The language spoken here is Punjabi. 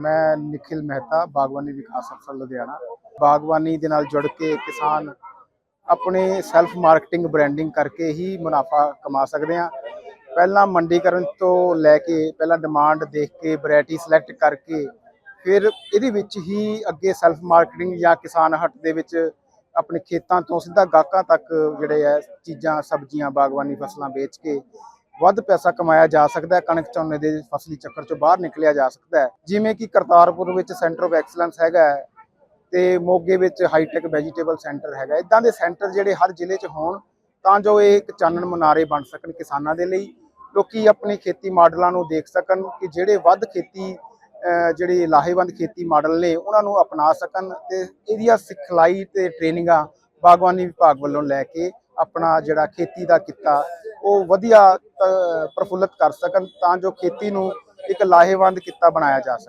ਮੈਂ ਨikhil ਮਹਿਤਾ ਬਾਗਵਾਨੀ ਵਿਕਾਸ ਅਫਸਰ, ਲੁਧਿਆਣਾ। ਬਾਗਵਾਨੀ ਦੇ ਨਾਲ ਜੁੜ ਕੇ ਕਿਸਾਨ ਆਪਣੇ ਸੈਲਫ ਮਾਰਕੀਟਿੰਗ ਬ੍ਰਾਂਡਿੰਗ ਕਰਕੇ ਹੀ ਮੁਨਾਫਾ ਕਮਾ ਸਕਦੇ ਆ ਪਹਿਲਾਂ ਮੰਡੀਕਰਨ ਤੋਂ ਲੈ ਕੇ ਪਹਿਲਾਂ ਡਿਮਾਂਡ ਦੇਖ ਕੇ ਵੈਰਾਈਟੀ ਸਿਲੈਕਟ ਕਰਕੇ ਫਿਰ ਇਹਦੇ ਵਿੱਚ ਹੀ ਅੱਗੇ ਸੈਲਫ ਮਾਰਕੀਟਿੰਗ ਜਾਂ ਕਿਸਾਨ ਹੱਟ ਦੇ ਵਿੱਚ ਆਪਣੇ ਖੇਤਾਂ ਤੋਂ ਸਿੱਧਾ ਗਾਹਕਾਂ ਤੱਕ ਜਿਹੜੇ ਹੈ ਚੀਜ਼ਾਂ, ਸਬਜ਼ੀਆਂ ਬਾਗਵਾਨੀ ਫਸਲਾਂ ਵੇਚ ਕੇ ਵੱਧ ਪੈਸਾ ਕਮਾਇਆ ਜਾ ਸਕਦਾ ਹੈ, ਕਣਕ ਝੋਨੇ ਦੇ ਫਸਲੀ ਚੱਕਰ ਚੋਂ ਬਾਹਰ ਨਿਕਲਿਆ ਜਾ ਸਕਦਾ ਹੈ। ਜਿਵੇਂ ਕਿ ਕਰਤਾਰਪੁਰ ਵਿੱਚ ਸੈਂਟਰ ਆਫ ਐਕਸਲੈਂਸ ਹੈਗਾ ਹੈ ਤੇ ਮੋਗੇ ਵਿੱਚ ਹਾਈਟੈਕ ਵੈਜੀਟੇਬਲ ਸੈਂਟਰ ਹੈਗਾ ਇਦਾਂ ਦੇ ਸੈਂਟਰ ਜਿਹੜੇ ਹਰ ਜ਼ਿਲ੍ਹੇ 'ਚ ਹੋਣ, ਤਾਂ ਜੋ ਇਹ ਇੱਕ ਚਾਨਣ ਮਨਾਰੇ ਬਣ ਸਕਣ ਕਿਸਾਨਾਂ ਦੇ ਲਈ। ਲੋਕੀ ਆਪਣੇ ਖੇਤੀ ਮਾਡਲਾਂ ਨੂੰ ਦੇਖ ਸਕਣ ਕਿ ਜਿਹੜੇ ਵੱਧ ਖੇਤੀ ਜਿਹੜੇ ਲਾਹੇਵੰਦ ਖੇਤੀ ਮਾਡਲ ਨੇ, ਉਹਨਾਂ ਨੂੰ ਅਪਣਾ ਸਕਣ ਤੇ ਇਹਦੀਆਂ ਸਿਖਲਾਈ ਤੇ ਟ੍ਰੇਨਿੰਗਾਂ ਬਾਗਵਾਨੀ ਵਿਭਾਗ ਵੱਲੋਂ ਲੈ ਕੇ ਆਪਣਾ ਜਿਹੜਾ ਖੇਤੀ ਦਾ ਕਿੱਤਾ, ਉਹ ਵਧੀਆ ਪ੍ਰਫੁੱਲਤ ਕਰ ਸਕਣ ਤਾਂ ਜੋ ਖੇਤੀ ਨੂੰ ਇੱਕ ਲਾਹੇਵੰਦ ਕਿੱਤਾ ਬਣਾਇਆ ਜਾ ਸਕੇ।